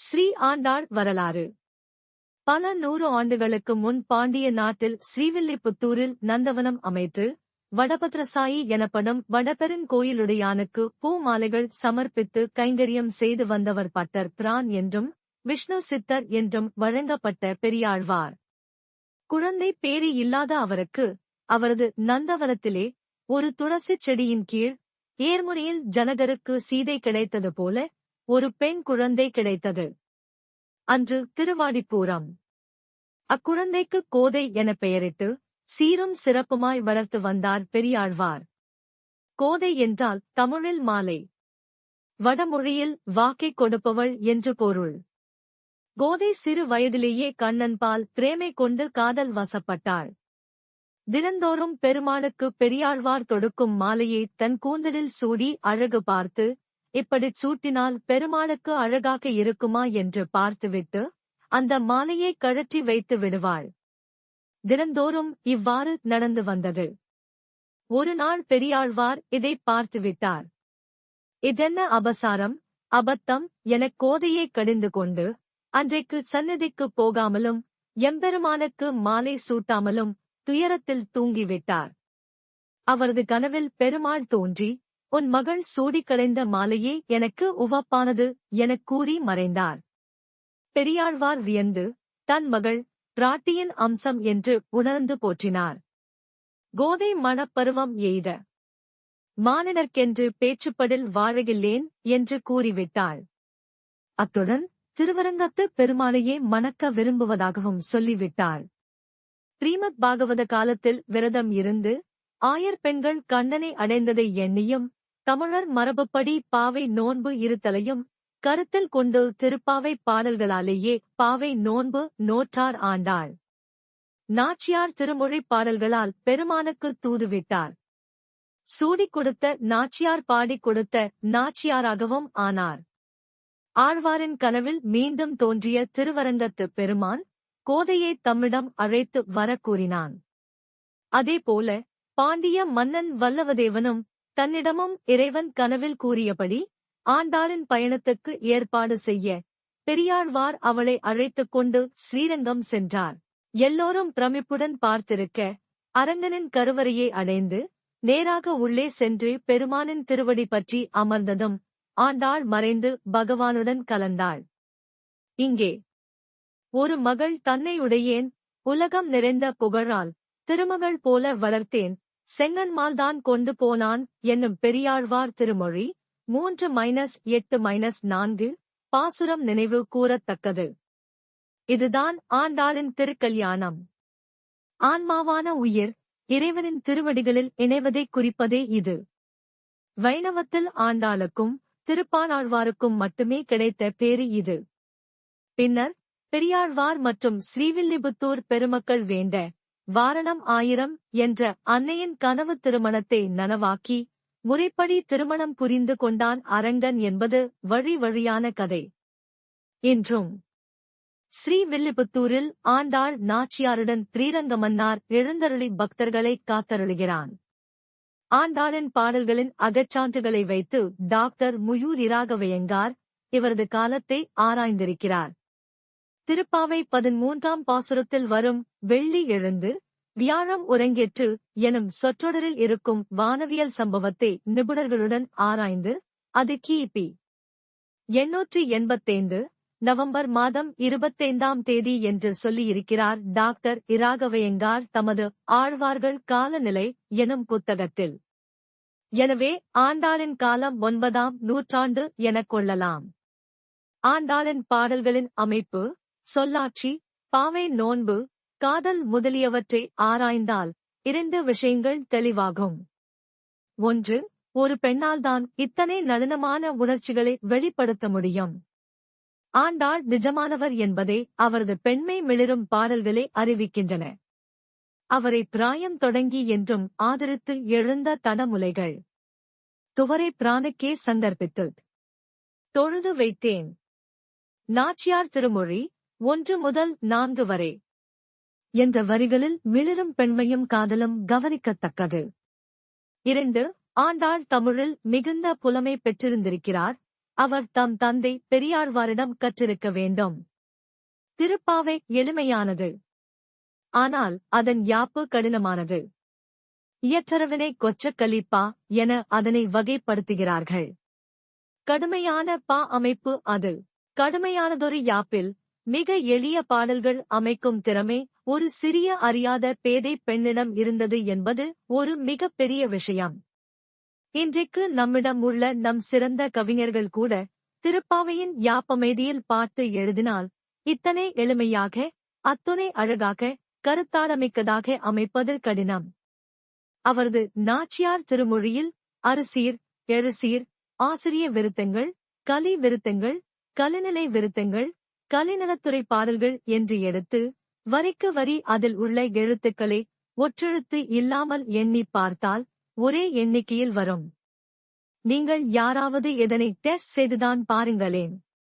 ஸ்ரீ ஆண்டாள் வரலாறு. பல நூறு ஆண்டுகளுக்கு முன் பாண்டிய நாட்டில் ஸ்ரீவில்லிபுத்தூரில் நந்தவனம் அமைத்து வடபத்ரசாயி எனப்படும் வடபெருங்கோயிலுடையானுக்கு பூ மாலைகள் சமர்ப்பித்து கைங்கரியம் செய்து வந்தவர் பட்டர் பிரான் என்றும் விஷ்ணு சித்தர் என்றும் வழங்கப்பட்ட பெரியாழ்வார். குழந்தை பேரி இல்லாத அவருக்கு அவரது நந்தவனத்திலே ஒரு துளசி செடியின் கீழ் ஏர்முனையில் ஜனகருக்கு சீதை கிடைத்தது போல ஒரு பெண் குழந்தை கிடைத்தது. அன்று திருவாடிப்பூரம். அக்குழந்தைக்கு கோதை என பெயரிட்டு சீரும் சிறப்புமாய் வளர்த்து வந்தார் பெரியாழ்வார். கோதை என்றால் தமிழில் மாலை. வடமொழியில் வாக்கைக் கொடுப்பவள் என்று பொருள். கோதை சிறு வயதிலேயே கண்ணன்பால் பிரேமை கொண்டு காதல் வசப்பட்டாள். தினந்தோறும் பெருமாளுக்கு பெரியாழ்வார் தொடுக்கும் மாலையை தன் கூந்தலில் சூடி அழகு பார்த்து இப்படிச் சூட்டினால் பெருமாளுக்கு அழகாக இருக்குமா என்று பார்த்துவிட்டு அந்த மாலையை கழற்றி வைத்து விடுவாள். தினந்தோறும் இவ்வாறு நடந்து வந்தது. ஒரு நாள் பெரியாழ்வார் இதை பார்த்துவிட்டார். இதென்ன அபசாரம் அபத்தம் எனக் கோதையை கடிந்து கொண்டு அன்றைக்கு சந்நிதிக்குப் போகாமலும் எம்பெருமானுக்கு மாலை சூட்டாமலும் துயரத்தில் தூங்கிவிட்டார். அவரது கனவில் பெருமாள் தோன்றி உன் மகள் சூடி களைந்த மாலையே எனக்கு உவப்பானது எனக் கூறி மறைந்தார். பெரியாழ்வார் வியந்து தன் மகள் பிராட்டியின் அம்சம் என்று உணர்ந்து போற்றினார். கோதை மணப்பருவம் எய்த மானிடர்க்கென்று பேச்சுப்படில் வாழகில்லேன் என்று கூறிவிட்டாள். அத்துடன் திருவரங்கத்து பெருமாளையே மணக்க விரும்புவதாகவும் சொல்லிவிட்டாள். ஸ்ரீமத் பாகவத காலத்தில் விரதம் இருந்து ஆயர் பெண்கள் கண்ணனை அடைந்ததை எண்ணியும் தமிழர் மரபுப்படி பாவை நோன்பு இருத்தலையும் கருத்தில் கொண்டு திருப்பாவை பாடல்களாலேயே பாவை நோன்பு நோற்றார் ஆண்டாள். நாச்சியார் திருமொழி பாடல்களால் பெருமானுக்கு தூதுவிட்டார். சூடிக் கொடுத்த நாச்சியார் பாடிக் கொடுத்த நாச்சியாராகவும் ஆனார். ஆழ்வாரின் கனவில் மீண்டும் தோன்றிய திருவரங்கத்து பெருமான் கோதையை தம்மிடம் அழைத்து வர கூறினான். அதேபோல பாண்டிய மன்னன் வல்லவதேவனும் தன்னிடமும் இறைவன் கனவில் கூறியபடி ஆண்டாளின் பயணத்துக்கு ஏற்பாடு செய்ய பெரியாழ்வார் அவளை அழைத்துக் கொண்டு ஸ்ரீரங்கம் சென்றார். எல்லோரும் பிரமிப்புடன் பார்த்திருக்க அரங்கனின் கருவறையை அடைந்து நேராக உள்ளே சென்று பெருமானின் திருவடி பற்றி அமர்ந்ததும் ஆண்டாள் மறைந்து பகவானுடன் கலந்தாள். இங்கே ஒரு மகள் தன்னையுடையேன் உலகம் நிறைந்த புகழால் திருமகள் போல வளர்த்தேன் செங்கன்மால்தான் கொண்டு போனான் என்னும் பெரியாழ்வார் திருமொழி. மூன்று மைனஸ் எட்டு மைனஸ் நான்கு பாசுரம் நினைவு கூறத்தக்கது. இதுதான் ஆண்டாளின் திருக்கல்யாணம். ஆன்மாவான உயிர் இறைவனின் திருவடிகளில் இணைவதை குறிப்பதே இது. வைணவத்தில் ஆண்டாளுக்கும் திருப்பானாழ்வாருக்கும் மட்டுமே கிடைத்த பேரு இது. பின்னர் பெரியாழ்வார் மற்றும் ஸ்ரீவில்லிபுத்தூர் பெருமக்கள் வேண்ட வாரணம் ஆயிரம் என்ற அன்னையின் கனவு திருமணத்தை நனவாக்கி முறைப்படி திருமணம் புரிந்து கொண்டான் அரங்கன் என்பது வழி வழியான கதை. இன்றும் ஸ்ரீவில்லிபுத்தூரில் ஆண்டாள் நாச்சியாருடன் ஸ்ரீரங்கமன்னார் எழுந்தருளி பக்தர்களை காத்தருளுகிறான். ஆண்டாளின் பாடல்களின் அகச்சான்றுகளை வைத்து டாக்டர் முயூர் இராகவயங்கார் இவரது காலத்தை ஆராய்ந்திருக்கிறார். திருப்பாவை பதிமூன்றாம் பாசுரத்தில் வரும் வெள்ளி எழுந்து வியாழம் உறங்கேற்று எனும் சொற்றொடரில் இருக்கும் வானவியல் சம்பவத்தை நிபுணர்களுடன் ஆராய்ந்து அது கிபி எண்ணூற்றி எண்பத்தைந்து நவம்பர் மாதம் இருபத்தைந்தாம் தேதி என்று சொல்லியிருக்கிறார் டாக்டர் இராகவையங்கார் தமது ஆழ்வார்கள் காலநிலை எனும் புத்தகத்தில். எனவே ஆண்டாளின் காலம் ஒன்பதாம் நூற்றாண்டு எனக் கொள்ளலாம். ஆண்டாளின் பாடல்களின் அமைப்பு சொல்லாட்சி பாவை நோன்பு காதல் முதலியவற்றை ஆராய்ந்தால் இரண்டு விஷயங்கள் தெளிவாகும். ஒன்று ஒரு பெண்ணால்தான் இத்தனை நளினமான உணர்ச்சிகளை வெளிப்படுத்த முடியும். ஆண்டாள் நிஜமானவர் என்பதை அவரது பெண்மை மிளிரும் பாடல்களே அறிவிக்கின்றன. அவரை பிராயம் தொடங்கி என்றும் ஆதரித்து எழுந்த தடமுலைகள். துவரை பிரானுக்கே சந்தர்ப்பித்து தொழுது வைத்தேன். நாச்சியார் திருமொழி ஒன்று முதல் நான்கு வரை என்ற வரிகளில் மிளிரும் பெண்மையும் காதலும் கவனிக்கத்தக்கது. இரண்டு ஆண்டாள் தமிழில் மிகுந்த புலமை பெற்றிருந்திருக்கிறார். அவர் தம் தந்தை பெரியாழ்வாரிடம் கற்றிருக்க வேண்டும். திருப்பாவை எளிமையானது. ஆனால் அதன் யாப்பு கடினமானது. இயற்றரவினை கொச்ச கலிப்பா என அதனை வகைப்படுத்துகிறார்கள். கடுமையான பா அமைப்பு அது. கடுமையானதொரு யாப்பில் மிக எளிய பாடல்கள் அமைக்கும் திறமை ஒரு சிறிய அறியாத பேதை பெண்ணிடம் இருந்தது என்பது ஒரு மிகப்பெரிய விஷயம். இன்றைக்கு நம்மிடம் உள்ள நம் சிறந்த கவிஞர்கள் கூட திருப்பாவையின் யாப்பமைதியில் பாட்டு எழுதினால் இத்தனை எளிமையாக அத்துணை அழகாக கருத்தாளமிக்கதாக அமைப்பது கடினம். அவரது நாச்சியார் திருமொழியில் அரிசீர் எழுசீர் ஆசிரிய விருத்தங்கள் கலி விருத்தங்கள் கலிநிலை விருத்தங்கள் கலைநலத்துறை பாடல்கள் என்று எடுத்து வரிக்கு வரி அதில் உள்ள எழுத்துக்களை ஒற்றெழுத்து இல்லாமல் எண்ணி பார்த்தால் ஒரே எண்ணிக்கையில் வரும். நீங்கள் யாராவது இதனை டெஸ்ட் செய்துதான் பாருங்களேன்.